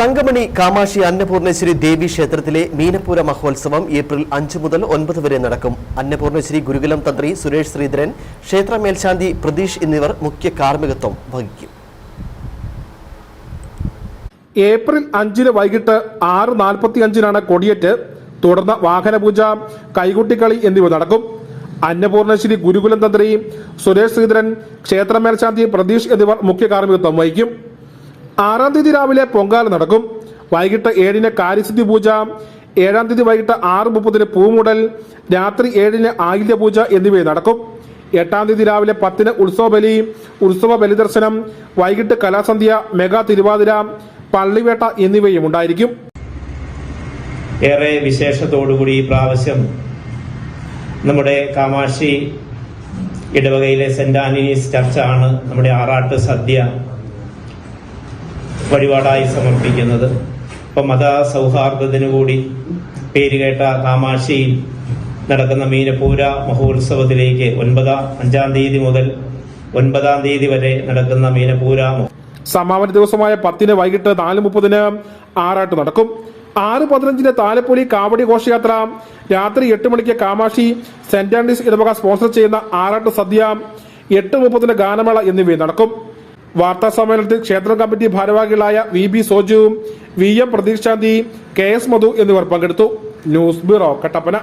തങ്കമണി കാമാക്ഷി അന്നപൂർണേശ്വരി ദേവി ക്ഷേത്രത്തിലെ മീനപ്പൂര മഹോത്സവം ഏപ്രിൽ അഞ്ച് മുതൽ ഒൻപത് വരെ നടക്കും. അന്നപൂർണേശ്വരി ഗുരുകുലം തന്ത്രി സുരേഷ് ശ്രീധരൻ ക്ഷേത്ര മേൽശാന്തി പ്രതീഷ് എന്നിവർ മുഖ്യ കാർമ്മികത്വം വഹിക്കും. ഏപ്രിൽ അഞ്ചിന് വൈകിട്ട് ആറ് നാൽപ്പത്തി അഞ്ചിനാണ് കൊടിയേറ്റ്. തുടർന്ന് വാഹനപൂജ കൈകുട്ടിക്കളി എന്നിവ നടക്കും. അന്നപൂർണശ്രീ ഗുരുകുലം തന്ത്രി സുരേഷ് ശ്രീധരൻ ക്ഷേത്ര മേൽശാന്തി പ്രതീഷ് എന്നിവർ മുഖ്യ കാർമ്മികത്വം വഹിക്കും. ആറാം തീയതി രാവിലെ പൊങ്കാല നടക്കും. വൈകിട്ട് ഏഴിന് കാര്യസിദ്ധി പൂജ ഏഴാം തീയതി വൈകിട്ട് ആറ് മുപ്പതിന് പൂമുടൽ രാത്രി ഏഴിന് ആയില്യ പൂജ എന്നിവ നടക്കും. എട്ടാം തീയതി രാവിലെ പത്തിന് ഉത്സവ ബലി ഉത്സവ ബലിദർശനം വൈകിട്ട് കലാസന്ധ്യ മെഗാ തിരുവാതിര പള്ളിവേട്ട എന്നിവയും ഉണ്ടായിരിക്കും. ഏറെ വിശേഷത്തോടുകൂടി ഈ പ്രാവശ്യം നമ്മുടെ കാമാക്ഷി ഇടവകയിലെ സെന്റ് ആന്റണീസ് ചർച്ചാണ് നമ്മുടെ ആറാട്ട് സദ്യ വഴിപാടായി സമർപ്പിക്കുന്നത്. ഇപ്പം മത സൗഹാർദ്ദത്തിന് കൂടി പേരുകേട്ട കാമാക്ഷിയിൽ നടക്കുന്ന മീനപ്പൂര മഹോത്സവത്തിലേക്ക് ഒൻപതാം അഞ്ചാം തീയതി മുതൽ ഒൻപതാം തീയതി വരെ നടക്കുന്ന മീനപ്പൂര സമാപന ദിവസമായ പത്തിന് വൈകിട്ട് നാല് മുപ്പതിന് ആറാട്ട് നടക്കും. ആറ് പതിനഞ്ചിന് താലപ്പൊലി കാവടി ഘോഷയാത്ര രാത്രി എട്ട് മണിക്ക് കാമാക്ഷി സെന്റ് ആൻഡ്രീസ് ഇടവക സ്പോൺസർ ചെയ്യുന്ന ആറാട്ട് സദ്യ എട്ട് മുപ്പതിന് ഗാനമേള എന്നിവയും നടക്കും. വാർത്താ സമ്മേളനത്തിൽ ക്ഷേത്ര കമ്മിറ്റി ഭാരവാഹികളായ വി ബി സോജുവും വി എം പ്രതീക്ഷാന്തി കെ എസ് മധു എന്നിവർ പങ്കെടുത്തു. News bureau Kattappana.